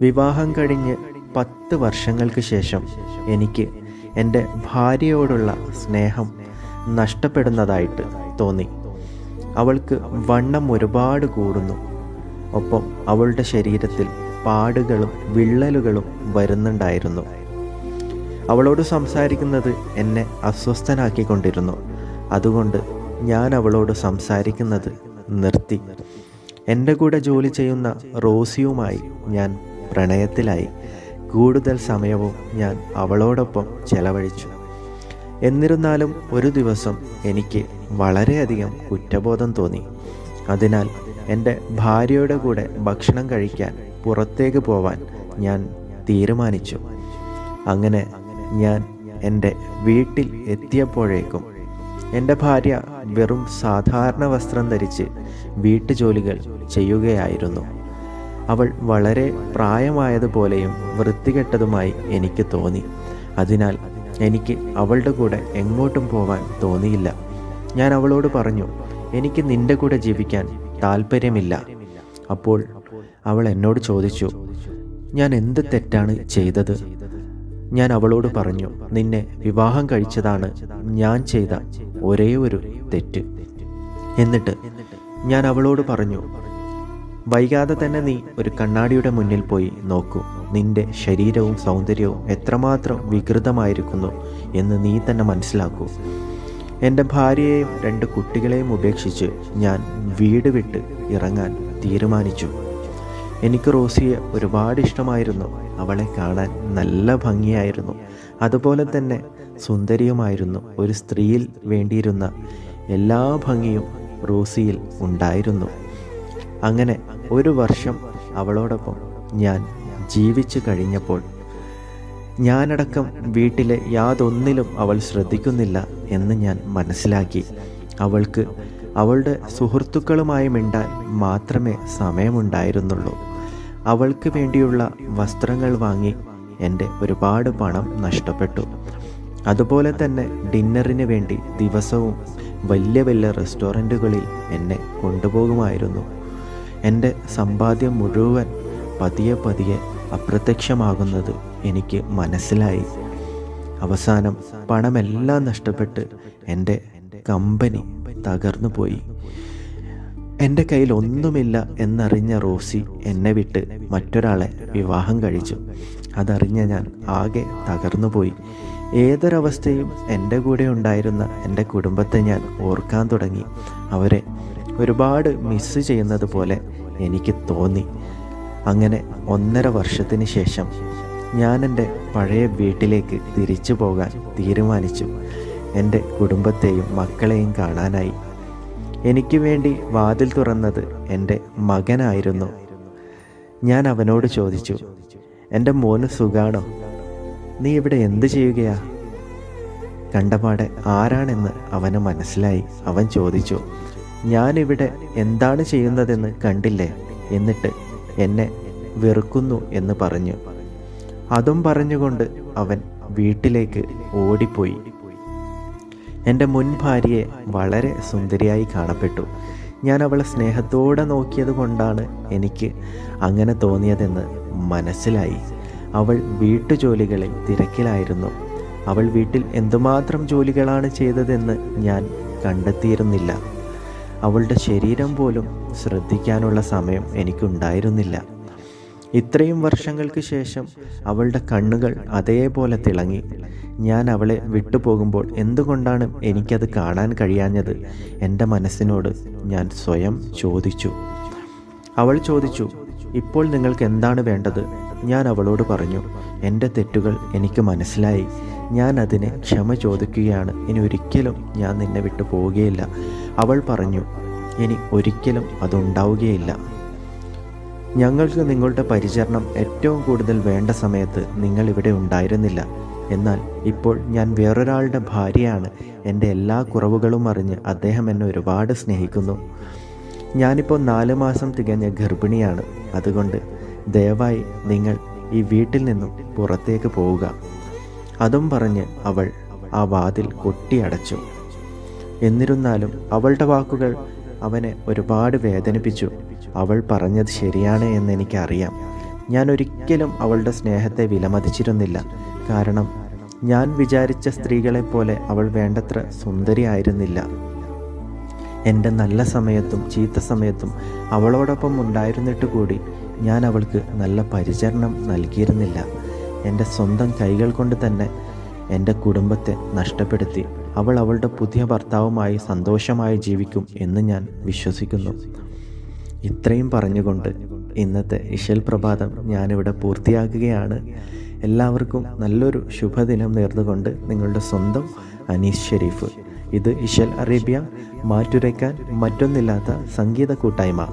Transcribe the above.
വിവാഹം കഴിഞ്ഞ് പത്ത് വർഷങ്ങൾക്ക് ശേഷം എനിക്ക് എന്റെ ഭാര്യയോടുള്ള സ്നേഹം നഷ്ടപ്പെടുന്നതായിട്ട് തോന്നി. അവൾക്ക് വണ്ണം ഒരുപാട് കൂടുന്നു. ഒപ്പം അവളുടെ ശരീരത്തിൽ പാടുകളും വിള്ളലുകളും വരുന്നുണ്ടായിരുന്നു. അവളോട് സംസാരിക്കുന്നത് എന്നെ അസ്വസ്ഥനാക്കിക്കൊണ്ടിരുന്നു. അതുകൊണ്ട് ഞാൻ അവളോട് സംസാരിക്കുന്നത് നിർത്തി. എന്റെ കൂടെ ജോലി ചെയ്യുന്ന റോസിയുമായി ഞാൻ പ്രണയത്തിലായി. കൂടുതൽ സമയവും ഞാൻ അവളോടൊപ്പം ചെലവഴിച്ചു. എന്നിരുന്നാലും ഒരു ദിവസം എനിക്ക് വളരെയധികം കുറ്റബോധം തോന്നി. അതിനാൽ എന്റെ ഭാര്യയുടെ കൂടെ ഭക്ഷണം കഴിക്കാൻ പുറത്തേക്ക് പോവാൻ ഞാൻ തീരുമാനിച്ചു. അങ്ങനെ ഞാൻ എന്റെ വീട്ടിൽ എത്തിയപ്പോഴേക്കും എന്റെ ഭാര്യ വെറും സാധാരണ വസ്ത്രം ധരിച്ച് വീട്ടുജോലികൾ ചെയ്യുകയായിരുന്നു. അവൾ വളരെ പ്രായമായതുപോലെയും വൃത്തികെട്ടതുമായി എനിക്ക് തോന്നി. അതിനാൽ എനിക്ക് അവളുടെ കൂടെ എങ്ങോട്ടും പോകാൻ തോന്നിയില്ല. ഞാൻ അവളോട് പറഞ്ഞു എനിക്ക് നിന്റെ കൂടെ ജീവിക്കാൻ താല്പര്യമില്ല അപ്പോൾ അവൾ എന്നോട് ചോദിച്ചു ഞാൻ എന്ത് തെറ്റാണ് ചെയ്തത്? ഞാൻ അവളോട് പറഞ്ഞു നിന്നെ വിവാഹം കഴിച്ചതാണ് ഞാൻ ചെയ്ത ഒരേ ഒരു തെറ്റ്. എന്നിട്ട് ഞാൻ അവളോട് പറഞ്ഞു വൈകാതെ തന്നെ നീ ഒരു കണ്ണാടിയുടെ മുന്നിൽ പോയി നോക്കൂ. നിന്റെ ശരീരവും സൗന്ദര്യവും എത്രമാത്രം വികൃതമായിരിക്കുന്നു എന്ന് നീ തന്നെ മനസ്സിലാക്കൂ. എന്റെ ഭാര്യയെയും രണ്ട് കുട്ടികളെയും ഉപേക്ഷിച്ച് ഞാൻ വീട് വിട്ട് ഇറങ്ങാൻ തീരുമാനിച്ചു. എനിക്ക് റോസിയെ ഒരുപാട് ഇഷ്ടമായിരുന്നു. അവളെ കാണാൻ നല്ല ഭംഗിയായിരുന്നു. അതുപോലെ തന്നെ സുന്ദരിയുമായിരുന്നു ഒരു സ്ത്രീയിൽ വേണ്ടിയിരുന്ന എല്ലാ ഭംഗിയും റോസിയിൽ ഉണ്ടായിരുന്നു. അങ്ങനെ ഒരു വർഷം അവളോടൊപ്പം ഞാൻ ജീവിച്ചു കഴിഞ്ഞപ്പോൾ ഞാനടക്കം വീട്ടിലെ യാതൊന്നിലും അവൾ ശ്രദ്ധിക്കുന്നില്ല എന്ന് ഞാൻ മനസ്സിലാക്കി. അവൾക്ക് അവളുടെ സുഹൃത്തുക്കളുമായി മിണ്ടാൻ മാത്രമേ സമയമുണ്ടായിരുന്നുള്ളൂ. അവൾക്ക് വേണ്ടിയുള്ള വസ്ത്രങ്ങൾ വാങ്ങി എന്റെ ഒരുപാട് പണം നഷ്ടപ്പെട്ടു. അതുപോലെ തന്നെ ഡിന്നറിന് വേണ്ടി ദിവസവും വലിയ വലിയ റെസ്റ്റോറന്റുകളിൽ എന്നെ കൊണ്ടുപോകുമായിരുന്നു. എന്റെ സമ്പാദ്യം മുഴുവൻ പതിയെ പതിയെ അപ്രത്യക്ഷമാകുന്നത് എനിക്ക് മനസ്സിലായി. അവസാനം പണമെല്ലാം നഷ്ടപ്പെട്ട് എന്റെ കമ്പനി തകർന്നു പോയി എന്റെ കയ്യിൽ ഒന്നുമില്ല എന്നറിഞ്ഞ റോസി എന്നെ വിട്ട് മറ്റൊരാളെ വിവാഹം കഴിച്ചു. അതറിഞ്ഞ ഞാൻ ആകെ തകർന്നുപോയി. ഏതൊരവസ്ഥയും എന്റെ കൂടെ ഉണ്ടായിരുന്ന എന്റെ കുടുംബത്തെ ഞാൻ ഓർക്കാൻ തുടങ്ങി. അവരെ ഒരുപാട് മിസ് ചെയ്യുന്നത് പോലെ എനിക്ക് തോന്നി. അങ്ങനെ ഒന്നര വർഷത്തിന് ശേഷം ഞാൻ എന്റെ പഴയ വീട്ടിലേക്ക് തിരിച്ചു പോകാൻ തീരുമാനിച്ചു. എന്റെ കുടുംബത്തെയും മക്കളെയും കാണാനായി. എനിക്ക് വേണ്ടി വാതിൽ തുറന്നത് എന്റെ മകനായിരുന്നു. ഞാൻ അവനോട് ചോദിച്ചു എന്റെ മോന് സുഖാണോ? നീ ഇവിടെ എന്ത് ചെയ്യുകയാ? കണ്ടപാടെ ആരാണെന്ന് അവന് മനസ്സിലായി. അവൻ ചോദിച്ചു ഞാനിവിടെ എന്താണ് ചെയ്യുന്നതെന്ന് കണ്ടില്ലേ? എന്നിട്ട് എന്നെ വെറുക്കുന്നു എന്ന് പറഞ്ഞു. അതും പറഞ്ഞുകൊണ്ട് അവൻ വീട്ടിലേക്ക് ഓടിപ്പോയി. എന്റെ മുൻ ഭാര്യയെ വളരെ സുന്ദരിയായി കാണപ്പെട്ടു. ഞാൻ അവളെ സ്നേഹത്തോടെ നോക്കിയത് കൊണ്ടാണ് എനിക്ക് അങ്ങനെ തോന്നിയതെന്ന് മനസ്സിലായി. അവൾ വീട്ടുജോലികളിൽ തിരക്കിലായിരുന്നു. അവൾ വീട്ടിൽ എന്തുമാത്രം ജോലികളാണ് ചെയ്തതെന്ന് ഞാൻ കണ്ടെത്തിയിരുന്നില്ല. അവളുടെ ശരീരം പോലും ശ്രദ്ധിക്കാനുള്ള സമയം എനിക്കുണ്ടായിരുന്നില്ല. ഇത്രയും വർഷങ്ങൾക്ക് ശേഷം അവളുടെ കണ്ണുകൾ അതേപോലെ തിളങ്ങി. ഞാൻ അവളെ വിട്ടുപോകുമ്പോൾ എന്തുകൊണ്ടാണ് എനിക്കത് കാണാൻ കഴിയാഞ്ഞത്? എന്റെ മനസ്സിനോട് ഞാൻ സ്വയം ചോദിച്ചു. അവൾ ചോദിച്ചു ഇപ്പോൾ നിങ്ങൾക്ക് എന്താണ് വേണ്ടത്? ഞാൻ അവളോട് പറഞ്ഞു എന്റെ തെറ്റുകൾ എനിക്ക് മനസ്സിലായി. ഞാൻ അതിനെ ക്ഷമ ചോദിക്കുകയാണ്. ഇനി ഒരിക്കലും ഞാൻ നിന്നെ വിട്ടു പോവുകയില്ല അവൾ പറഞ്ഞു ഇനി ഒരിക്കലും അതുണ്ടാവുകയില്ല. ഞങ്ങൾക്ക് നിങ്ങളുടെ പരിചരണം ഏറ്റവും കൂടുതൽ വേണ്ട സമയത്ത് നിങ്ങൾ ഇവിടെ ഉണ്ടായിരുന്നില്ല. എന്നാൽ ഇപ്പോൾ ഞാൻ വേറൊരാളുടെ ഭാര്യയാണ്. എന്റെ എല്ലാ കുറവുകളും അറിഞ്ഞ് അദ്ദേഹം എന്നെ ഒരുപാട് സ്നേഹിക്കുന്നു. ഞാനിപ്പോൾ നാല് മാസം തികഞ്ഞ ഗർഭിണിയാണ്. അതുകൊണ്ട് ദയവായി നിങ്ങൾ ഈ വീട്ടിൽ നിന്നും പുറത്തേക്ക് പോവുക. അതും പറഞ്ഞ് അവൾ ആ വാതിൽ കൊട്ടിയടച്ചു. എന്നിരുന്നാലും അവളുടെ വാക്കുകൾ അവനെ ഒരുപാട് വേദനിപ്പിച്ചു. അവൾ പറഞ്ഞത് ശരിയാണ് എന്ന് എനിക്കറിയാം. ഞാൻ ഒരിക്കലും അവളുടെ സ്നേഹത്തെ വിലമതിച്ചിരുന്നില്ല. കാരണം ഞാൻ വിചാരിച്ച സ്ത്രീകളെപ്പോലെ അവൾ വേണ്ടത്ര സുന്ദരിയായിരുന്നില്ല എന്റെ നല്ല സമയത്തും ചീത്ത സമയത്തും അവളോടൊപ്പം ഉണ്ടായിരുന്നിട്ട് കൂടി ഞാൻ അവൾക്ക് നല്ല പരിചരണം നൽകിയിരുന്നില്ല. എന്റെ സ്വന്തം കൈകൾ കൊണ്ട് തന്നെ എന്റെ കുടുംബത്തെ നഷ്ടപ്പെടുത്തി. അവൾ അവളുടെ പുതിയ ഭർത്താവുമായി സന്തോഷമായി ജീവിക്കും എന്ന് ഞാൻ വിശ്വസിക്കുന്നു. ഇത്രയും പറഞ്ഞുകൊണ്ട് ഇന്നത്തെ ഇഷൽ പ്രഭാതം ഞാനിവിടെ പൂർത്തിയാക്കുകയാണ്. എല്ലാവർക്കും നല്ലൊരു ശുഭദിനം നേർന്നുകൊണ്ട് നിങ്ങളുടെ സ്വന്തം അനീസ് ഷെരീഫ്. ഇത് ഇഷൽ അറേബ്യ മാറ്റുരയ്ക്കാൻ മറ്റൊന്നില്ലാത്ത സംഗീത കൂട്ടായ്മ.